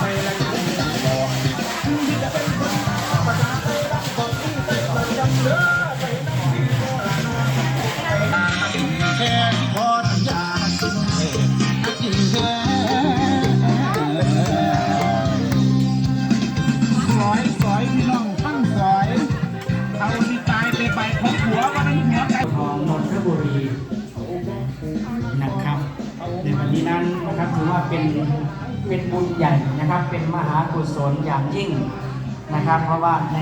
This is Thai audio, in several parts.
ไป เป็นเป็นบุญใหญ่นะครับ เป็นมหากุศลอย่างยิ่งนะครับ เพราะว่าใน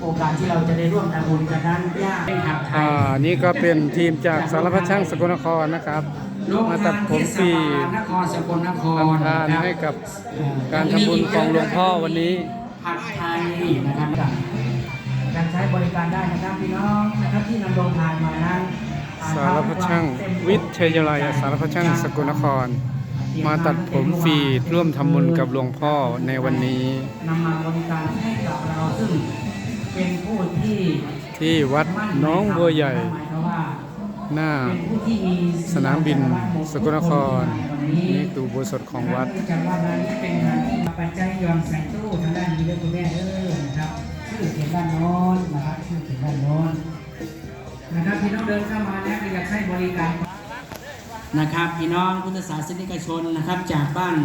โอกาสที่เราจะได้ร่วมทำบุญกันนั้นยากเป็นหักไทอ่ายนี่ก็เป็นทีมจากสารพัดช่างสกลนครนะครับ โรงมาทาตัดนผเทมศฟรี บาลนครสกลนครทำทานนะครับให้กับเอ่อการทำบุญของหลวงพ่อวันนี้ ผัดไทยนะครับการใช้บริการได้นะครับพี่น้องนะครับที่นำโรงทานมานั้นอ่สารพัดช่างวิทยาลัยสารพัดช่างสกลนคร มาตัดผมฟรีร่วมทำบุญกับหลวงพ่อในวันนี้นำมาบริการให้กับเราซึ่งเป็นผู้ที่ที่วัดน้องบัวใหญ่หญ่หน้าสนามบินสกลนครวันนี้นี่คืออุโบสถของวัดเนื่องจากว่างานนี้เป็นงานที่ปัจจัยยอมใส่ตู้ทางด้านนี้ด้วยคุณแม่เด้อนะครับชื่อเขียนด้านโน้นนะครับชื่อเขียนด้านโน้นนะครับพี่น้องเดินเข้ามาแล้วก็อยากใช้บริการ นะครับพี่น้องพุทธศาสนิกชนนะครับจากบ้าน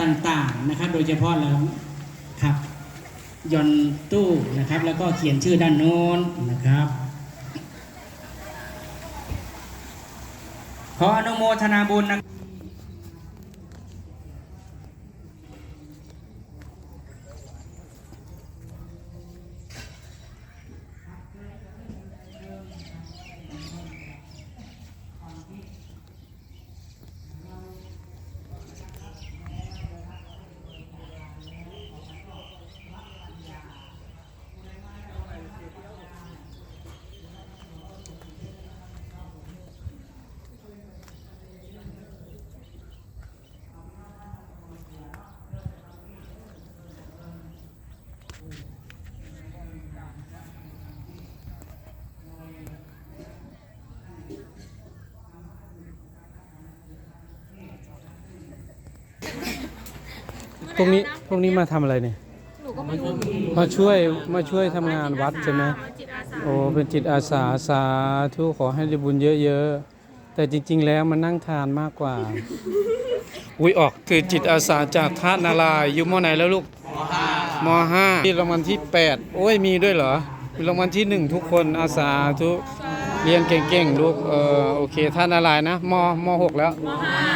ต่างๆนะครับ โดยเฉพาะแล้วครับยนต์ตู้นะครับ แล้วก็เขียนชื่อด้านโน้นนะครับ ขออนุโมทนาบุญนะครับ วกนี้พวกนี้มาทำอะไรเนี่ย หนูก็ไม่รู้มาช่วยมาช่วยทำงานวัดใช่ไหม จิตอาสาโอ้เป็นจิตอาสาสาธุขอให้ได้บุญเยอะๆ แต่จริงๆแล้วมันนั่งทานมากกว่า อุ้ยออกคือจิตอาสาจากท่านารายณ์อยู่มไหนแล้วลูกมห้าที่รางวัลที่ 8 โอ้ยมีด้วยเหรอมีรางวัลที่หนึ่งทุกคนอาสาทุกเรียนเก่งๆ ลูกเออโอเคท่านารายณ์นะมมหกแล้วมห้า